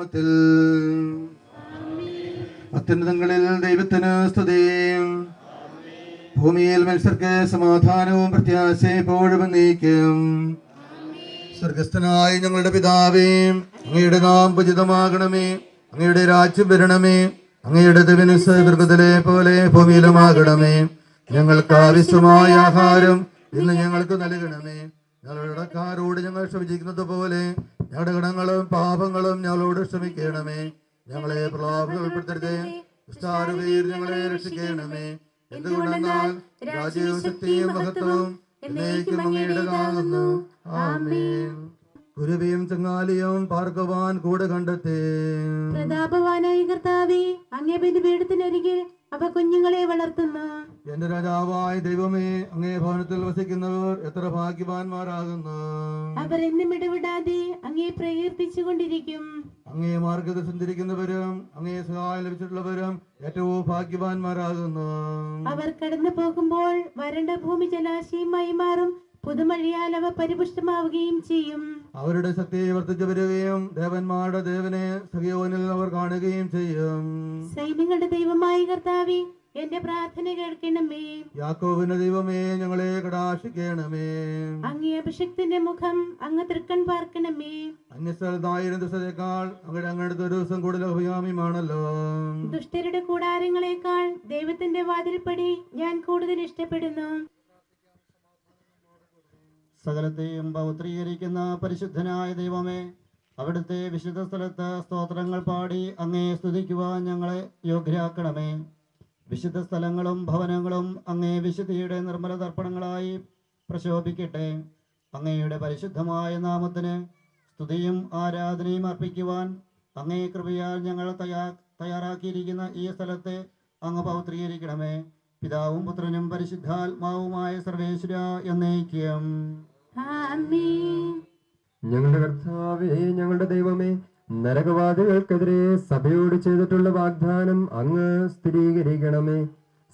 നാമത്തിൽ. അത്യുന്നതങ്ങളിൽ ദൈവത്തിന് സ്തുതി. ഭൂമിയിൽ മനുഷ്യർക്ക് സമാധാനവും പ്രത്യാശ എപ്പോഴും നീക്കും. സ്വർഗസ്ഥനായ ഞങ്ങളുടെ പിതാവേ അങ്ങയുടെ നാം ഉചിതമാകണമേ അങ്ങയുടെ രാജ്യം വരണമേ അങ്ങയുടെ ദിവനസ് ദുർഗത്തിലെ പോലെ ഭൂമിയിലുമാകണമേ. ഞങ്ങൾക്ക് ആവശ്യമായ ആഹാരം ഇന്ന് ഞങ്ങൾക്ക് നൽകണമേ. ഞങ്ങളുടെ കടക്കാരോട് ഞങ്ങൾ ക്ഷമിച്ചിരിക്കുന്നത് പോലെ ഞങ്ങളുടെ ഗുണങ്ങളും പാപങ്ങളും ഞങ്ങളോട് ക്ഷമിക്കണമേ. ഞങ്ങളെ പ്രലോഭനം ഉൾപ്പെടുത്തരുതേ ദുഷ്ടാരൂപയിൽ ഞങ്ങളെ രക്ഷിക്കണമേ. എന്തുകൊണ്ടെന്നാൽ രാജ്യവും ശക്തിയും മഹത്വവും എന്നേക്കും അങ്ങയുടേതാകുന്നു ആമേൻ. കുരുവിയും ചങ്ങാലിയും പാർക്കുവാൻ കൂടെ കണ്ടെത്തേ. പ്രതാപവാനായി കർത്താവേ അങ്ങേ ബലിപീഠത്തിനരികിൽ അവ കുഞ്ഞുങ്ങളെ വളർത്തുന്നു. എന്റെ രാജാവായ ദൈവമേ അങ്ങേ ഭവനത്തിൽ വസിക്കുന്നവർ എത്ര ഭാഗ്യവാന്മാരാകുന്നു. അവർ എന്നും ഇടവിടാതെ അങ്ങേ പ്രകീർത്തിച്ചു കൊണ്ടിരിക്കും അങ്ങേ മാർഗത്തിൽ സഞ്ചരിക്കുന്നവരും അങ്ങേ സഹായം ലഭിച്ചിട്ടുള്ളവരും ഏറ്റവും ഭാഗ്യവാന്മാരാകുന്നു. അവർ കടന്നു പോകുമ്പോൾ വരണ്ട ഭൂമി ജലാശയമായി മാറും. പുതുമഴയാൽ അവ പരിപുഷ്ടമാവുകയും ചെയ്യും. അവരുടെ ശക്തിയെ വർദ്ധിച്ചു വരികയും ദേവന്മാരുടെ ദേവനെ സഖിയോനിൽ അവർ കാണുകയും ചെയ്യും. സൈന്യങ്ങളുടെ ദൈവമായി കർത്താവി എന്റെ പ്രാർത്ഥന കേൾക്കണമേ. യാക്കോബിന്റെ ദൈവമേ ഞങ്ങളെ കടാശിക്കണമേ അങ്ങേ അഭിഷക്തിന്റെ മുഖം അങ്ങ് തൃക്കൺ പാർക്കണമേ. അന്യസ്ഥലത്തായിരം ദിവസത്തേക്കാൾ അവിടെ അങ്ങടുത്ത ഒരു ദിവസം കൂടുതൽ അഭികാമ്യമാണല്ലോ. ദുഷ്ടരുടെ കൂടാരങ്ങളെക്കാൾ ദൈവത്തിന്റെ വാതിൽപ്പടി ഞാൻ കൂടുതൽ ഇഷ്ടപ്പെടുന്നു. സകലത്തെയും പൗത്രീകരിക്കുന്ന പരിശുദ്ധനായ ദൈവമേ അവിടുത്തെ വിശുദ്ധ സ്ഥലത്ത് സ്തോത്രങ്ങൾ പാടി അങ്ങേ സ്തുതിക്കുവാൻ ഞങ്ങളെ യോഗ്യരാക്കണമേ. വിശുദ്ധ സ്ഥലങ്ങളും ഭവനങ്ങളും അങ്ങേ വിശുദ്ധിയുടെ നിർമ്മല തർപ്പണങ്ങളായി പ്രശോഭിക്കട്ടെ. അങ്ങയുടെ പരിശുദ്ധമായ നാമത്തിന് സ്തുതിയും ആരാധനയും അർപ്പിക്കുവാൻ അങ്ങേ കൃപയാൽ ഞങ്ങൾ തയ്യാ തയ്യാറാക്കിയിരിക്കുന്ന ഈ സ്ഥലത്തെ അങ്ങ് പൗത്രീകരിക്കണമേ. പിതാവും പുത്രനും പരിശുദ്ധാത്മാവുമായ സർവേശ്വര എന്നേക്കും. ഞങ്ങളുടെ കർത്താവേ ഞങ്ങളുടെ ദൈവമേ നരകവാദികൾക്കെതിരെ സഭയോട് ചെയ്തിട്ടുള്ള വാഗ്ദാനം അങ്ങ് സ്ഥിരീകരിക്കണമേ.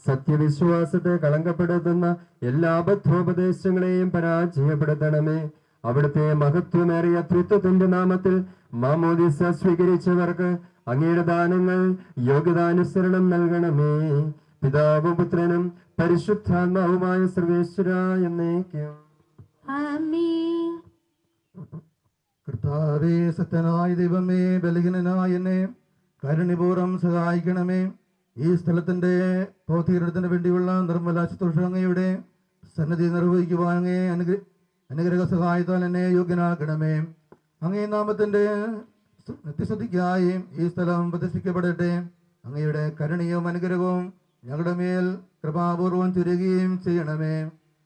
സത്യവിശ്വാസത്തെ കളങ്കപ്പെടുത്തുന്ന എല്ലാ അബദ്ധോപദേശങ്ങളെയും പരാജയപ്പെടുത്തണമേ. അവിടുത്തെ മഹത്വമേറിയ ത്രിത്വത്തിന്റെ നാമത്തിൽ മാമോദിസ സ്വീകരിച്ചവർക്ക് അങ്ങയുടെ ദാനങ്ങൾ യോഗ്യതാനുസരണം നൽകണമേ. പിതാവും പുത്രനും പരിശുദ്ധാത്മാവുമായ സർവേശ്വര എന്നേക്കും. കർത്താവേ സത്യനായ ദൈവമേ ബലഹീനനായ എന്നെ കരുണിപൂർവം സഹായിക്കണമേ. ഈ സ്ഥലത്തിന്റെ ഭൗതികരണത്തിന് വേണ്ടിയുള്ള നിർമ്മല ശുശ്രൂഷയുടെ സന്നദ്ധി നിർവഹിക്കുവാൻ അങ്ങേ അനുഗ്രഹ അനുഗ്രഹ സഹായത്താൽ എന്നെ യോഗ്യനാക്കണമേ. അങ്ങേ നാമത്തിന്റെ നിത്യശ്രദ്ധിക്കായി ഈ സ്ഥലം പ്രതിഷ്ഠിക്കപ്പെടട്ടെ. അങ്ങയുടെ കരുണയും അനുഗ്രഹവും ഞങ്ങളുടെ മേൽ കൃപാപൂർവം ചുരുകയും ചെയ്യണമേ.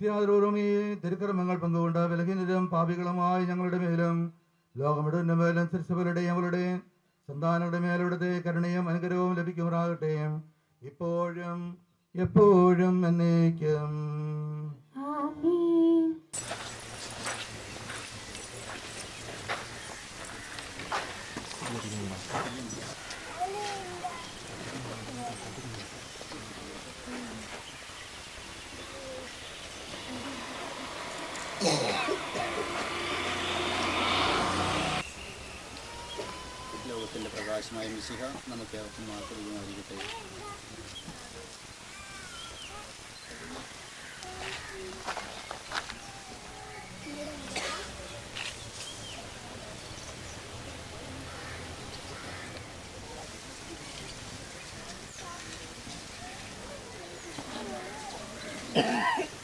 ഭക്തിയാദരൂപം ഈ തിരുക്കർമ്മങ്ങൾ പങ്കുകൊണ്ട് വിലകിനും പാപികളുമായി ഞങ്ങളുടെ മേലും ലോകമിടുന്ന മേലും തിരിച്ചവരുടെയും അവരുടെ സന്താനങ്ങളുടെ മേലുടത്തെ കരുണയും അനുഗ്രഹവും ലഭിക്കുമാറാകട്ടെ. ഇപ്പോഴും എപ്പോഴും എന്നേക്കും. ലോകത്തിന്റെ പ്രകാശമായ മിശിഹ നമുക്ക് ഏവർക്കും മാത്രമായിരിക്കട്ടെ Yeah.